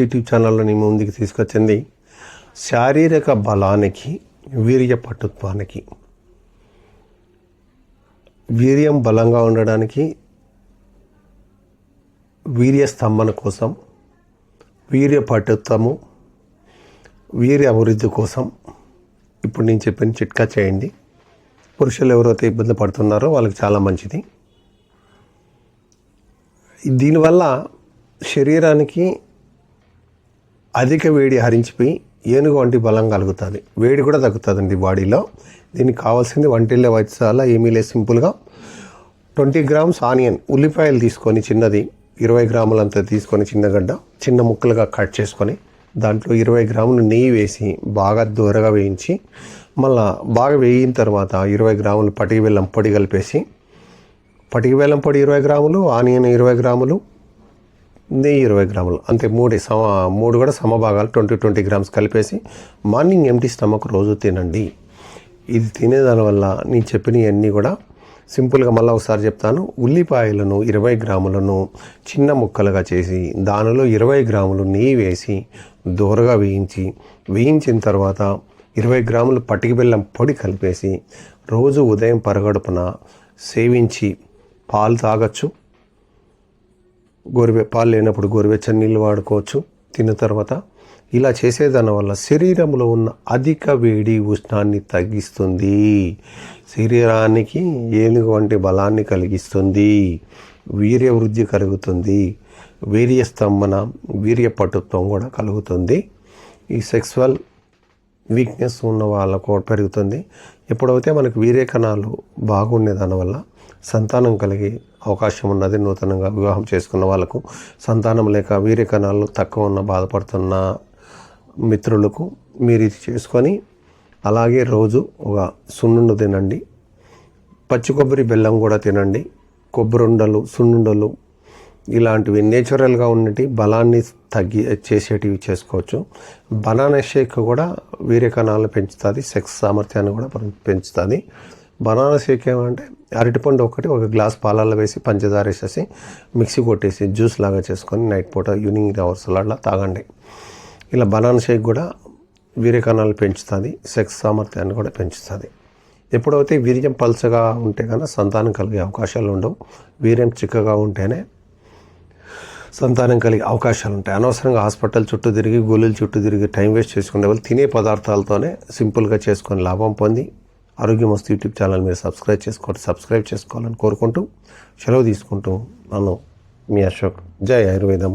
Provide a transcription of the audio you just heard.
YouTube ఛానల్లో నీ ముందుకు తీసుకొచ్చింది. శారీరక బలానికి వీర్య పటుత్వానికి వీర్యం బలంగా ఉండడానికి వీర్య స్తంభన కోసం వీర్య పటుత్వము వీర్య అభివృద్ధి కోసం ఇప్పుడు నేను చెప్పిన చిట్కా చేయండి. పురుషులు ఎవరైతే ఇబ్బంది పడుతున్నారో వాళ్ళకి చాలా మంచిది. దీనివల్ల శరీరానికి అధిక వేడి హరించిపోయి ఏనుగు వంటి బలం కలుగుతుంది. వేడి కూడా తగ్గుతుందండి బాడీలో. దీనికి కావాల్సింది వంటిల్లే వైద్యశాల ఏమీ లేదు సింపుల్గా. ట్వంటీ గ్రామ్స్ ఆనియన్ ఉల్లిపాయలు తీసుకొని చిన్నది ఇరవై గ్రాములంత తీసుకొని చిన్న గడ్డ చిన్న ముక్కలుగా కట్ చేసుకొని దాంట్లో ఇరవై గ్రాములు నెయ్యి వేసి బాగా దూరగా వేయించి మళ్ళా బాగా వేయిన తర్వాత ఇరవై గ్రాములు పటికి బెల్లం పొడి కలిపేసి పటికి బెల్లం పొడి ఇరవై గ్రాములు ఆనియన్ ఇరవై గ్రాములు నెయ్యి ఇరవై గ్రాములు. అంతే మూడు సమ మూడు కూడా సమభాగాలు ట్వంటీ ట్వంటీ గ్రామ్స్ కలిపేసి మార్నింగ్ ఎంటీ స్టమక్ రోజు తినండి. ఇది తినేదాని వల్ల నేను చెప్పినవన్నీ కూడా సింపుల్గా మళ్ళీ ఒకసారి చెప్తాను. ఉల్లిపాయలను ఇరవై గ్రాములను చిన్న ముక్కలుగా చేసి దానిలో ఇరవై గ్రాములు నెయ్యి వేసి దూరగా వేయించి వేయించిన తర్వాత ఇరవై గ్రాములు పటికి బెల్లం పొడి కలిపేసి రోజు ఉదయం పరగడుపున సేవించి పాలు తాగొచ్చు. గోరువె పాలు లేనప్పుడు గోరువెచ్చని నీళ్ళు వాడుకోవచ్చు తిన్న తర్వాత ఇలా చేసేదాని వల్ల శరీరంలో ఉన్న అధిక వేడి ఉష్ణాన్ని తగ్గిస్తుంది. శరీరానికి ఏనుగు వంటి బలాన్ని కలిగిస్తుంది. వీర్య వృద్ధి కలుగుతుంది. వీర్య స్తంభన వీర్య పటుత్వం కూడా కలుగుతుంది. ఈ సెక్స్వల్ వీక్నెస్ ఉన్న వాళ్ళకు పెరుగుతుంది. ఎప్పుడైతే మనకు వీర్య కణాలు బాగుండే దానివల్ల సంతానం కలిగే అవకాశం ఉన్నది నూతనంగా వివాహం చేసుకున్న వాళ్ళకు. సంతానం లేక వీర్య కణాలు తక్కువ ఉన్న బాధపడుతున్న మిత్రులకు మీరు ఇది చేసుకొని అలాగే రోజు ఒక సున్నుండు తినండి. పచ్చి కొబ్బరి బెల్లం కూడా తినండి. కొబ్బరి ఉండలు సున్నుండలు ఇలాంటివి నేచురల్గా ఉన్నటి బలాన్ని తగ్గి చేసేటివి చేసుకోవచ్చు. బనానా షేక్ కూడా వీర్యకణాలను పెంచుతుంది సెక్స్ సామర్థ్యాన్ని కూడా పెంచుతుంది. బనానా షేక్ ఏమంటే అరటిపండు ఒకటి ఒక గ్లాస్ పాలల్లో వేసి పంచదార వేసేసి మిక్సీ కొట్టేసి జ్యూస్ లాగా చేసుకొని నైట్ పూట ఈవినింగ్ అవర్స్ అలా తాగండి. ఇలా బనానా షేక్ కూడా వీర్యకణాలు పెంచుతుంది సెక్స్ సామర్థ్యాన్ని కూడా పెంచుతుంది. ఎప్పుడైతే వీర్యం పల్చగా ఉంటే కనుక సంతానం కలిగే అవకాశాలు ఉండవు. వీర్యం చిక్కగా ఉంటేనే సంతానం కలిగే అవకాశాలు ఉంటాయి. అనవసరంగా హాస్పిటల్ చుట్టూ తిరిగి గోళీలు చుట్టూ తిరిగి టైం వేస్ట్ చేసుకునే వాళ్ళు తినే పదార్థాలతోనే సింపుల్గా చేసుకొని లాభం పొంది ఆరోగ్యం వస్తు యూట్యూబ్ ఛానల్ మీరు సబ్స్క్రైబ్ చేసుకోండి సబ్స్క్రైబ్ చేసుకోవాలని కోరుకుంటూ సెలవు తీసుకుంటూ నన్ను మీ అశోక్. జై ఆయుర్వేదం.